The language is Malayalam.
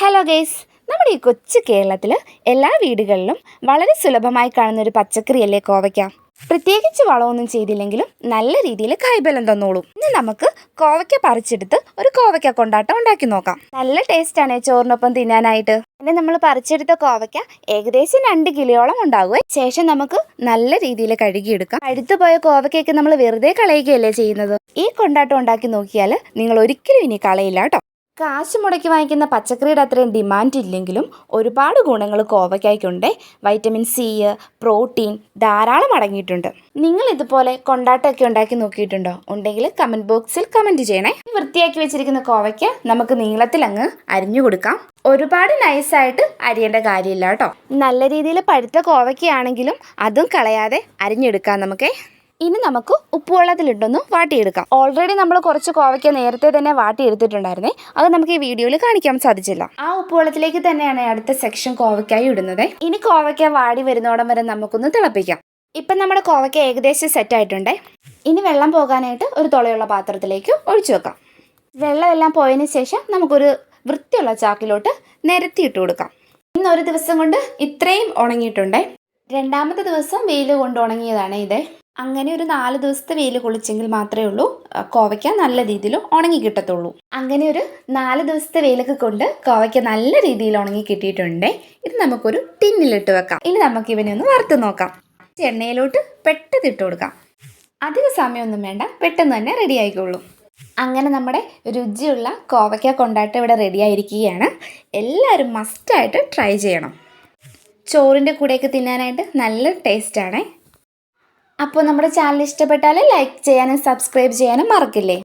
ഹലോ ഗേസ് നമ്മുടെ ഈ കൊച്ചു കേരളത്തിൽ എല്ലാ വീടുകളിലും വളരെ സുലഭമായി കാണുന്ന ഒരു പച്ചക്കറിയല്ലേ കോവയ്ക്ക? പ്രത്യേകിച്ച് വളമൊന്നും ചെയ്തില്ലെങ്കിലും നല്ല രീതിയിൽ കൈബലം തന്നോളും. ഇനി നമുക്ക് കോവയ്ക്ക പറിച്ചെടുത്ത് ഒരു കോവയ്ക്ക കൊണ്ടാട്ടം ഉണ്ടാക്കി നോക്കാം. നല്ല ടേസ്റ്റാണ് ചോറിനൊപ്പം തിന്നാനായിട്ട്. പിന്നെ നമ്മൾ പറിച്ചെടുത്ത കോവയ്ക്ക ഏകദേശം രണ്ട് കിലോയോളം ഉണ്ടാകുമേ ശേഷം നമുക്ക് നല്ല രീതിയിൽ കഴുകിയെടുക്കാം. അടുത്തു പോയ കോവയ്ക്കൊക്കെ നമ്മൾ വെറുതെ കളയുകയല്ലേ ചെയ്യുന്നത്? ഈ കൊണ്ടാട്ടം ഉണ്ടാക്കി നോക്കിയാൽ നിങ്ങൾ ഒരിക്കലും ഇനി കളയില്ല കേട്ടോ. കാശ് മുടക്കി വാങ്ങിക്കുന്ന പച്ചക്കറിയുടെ അത്രയും ഡിമാൻഡ് ഇല്ലെങ്കിലും ഒരുപാട് ഗുണങ്ങൾ കോവയ്ക്കായിക്കുണ്ട്. വൈറ്റമിൻ സി പ്രോട്ടീൻ ധാരാളം അടങ്ങിയിട്ടുണ്ട്. നിങ്ങൾ ഇതുപോലെ കൊണ്ടാട്ടമൊക്കെ ഉണ്ടാക്കി നോക്കിയിട്ടുണ്ടോ? ഉണ്ടെങ്കിൽ കമന്റ് ബോക്സിൽ കമന്റ് ചെയ്യണേ. വൃത്തിയാക്കി വെച്ചിരിക്കുന്ന കോവയ്ക്ക് നമുക്ക് നീളത്തിൽ അങ്ങ് അരിഞ്ഞു കൊടുക്കാം. ഒരുപാട് നൈസായിട്ട് അരിയേണ്ട കാര്യമില്ല കേട്ടോ. നല്ല രീതിയിൽ പഴുത്ത കോവയ്ക്കാണെങ്കിലും അതും കളയാതെ അരിഞ്ഞെടുക്കാം നമുക്കേ. ഇനി നമുക്ക് ഉപ്പുവെള്ളത്തിലിട്ടൊന്ന് വാട്ടിയെടുക്കാം. ഓൾറെഡി നമ്മൾ കുറച്ച് കോവയ്ക്ക നേരത്തെ തന്നെ വാട്ടിയെടുത്തിട്ടുണ്ടായിരുന്നേ. അത് നമുക്ക് ഈ വീഡിയോയിൽ കാണിക്കാൻ സാധിച്ചില്ല. ആ ഉപ്പുവെള്ളത്തിലേക്ക് തന്നെയാണ് അടുത്ത സെക്ഷൻ കോവയ്ക്കായി ഇടുന്നത്. ഇനി കോവയ്ക്ക വാടി വരുന്നോടം വരെ നമുക്കൊന്ന് തിളപ്പിക്കാം. ഇപ്പം നമ്മുടെ കോവയ്ക്ക ഏകദേശം സെറ്റ് ആയിട്ടുണ്ട്. ഇനി വെള്ളം പോകാനായിട്ട് ഒരു തുളയുള്ള പാത്രത്തിലേക്ക് ഒഴിച്ചു വെക്കാം. വെള്ളമെല്ലാം പോയതിന് ശേഷം നമുക്കൊരു വൃത്തിയുള്ള ചാക്കിലോട്ട് നിരത്തിയിട്ട് കൊടുക്കാം. ഇന്ന് ഒരു ദിവസം കൊണ്ട് ഇത്രയും ഉണങ്ങിയിട്ടുണ്ട്. രണ്ടാമത്തെ ദിവസം വെയിൽ കൊണ്ട് ഉണങ്ങിയതാണ് ഇത്. അങ്ങനെ ഒരു നാല് ദിവസത്തെ വെയിൽ കൊള്ളിച്ചെങ്കിൽ മാത്രമേ ഉള്ളൂ. കോവയ്ക്ക നല്ല രീതിയിൽ ഉണങ്ങി കിട്ടത്തുള്ളൂ. അങ്ങനെ ഒരു നാല് ദിവസത്തെ വെയിലൊക്കെ കൊണ്ട് കോവയ്ക്ക നല്ല രീതിയിൽ ഉണങ്ങി കിട്ടിയിട്ടുണ്ട്. ഇത് നമുക്കൊരു ടിന്നിലിട്ട് വെക്കാം. ഇനി നമുക്ക് ഇവനെ ഒന്ന് വറുത്ത് നോക്കാം. എണ്ണയിലോട്ട് പെട്ടെന്ന് ഇട്ട് കൊടുക്കാം. അധിക സമയമൊന്നും വേണ്ട. പെട്ടെന്ന് തന്നെ റെഡി ആയിക്കോളൂ. അങ്ങനെ നമ്മുടെ രുചിയുള്ള കോവയ്ക്ക കൊണ്ടാട്ടം ഇവിടെ റെഡി ആയിരിക്കുകയാണ്. എല്ലാവരും മസ്റ്റായിട്ട് ട്രൈ ചെയ്യണം. ചോറിന്റെ കൂടെയൊക്കെ തിന്നാനായിട്ട് നല്ല ടേസ്റ്റാണേ അപ്പോൾ നമ്മുടെ ചാനൽ ഇഷ്ടപ്പെട്ടാൽ ലൈക്ക് ചെയ്യാനും സബ്സ്ക്രൈബ് ചെയ്യാനും മറക്കില്ലേ?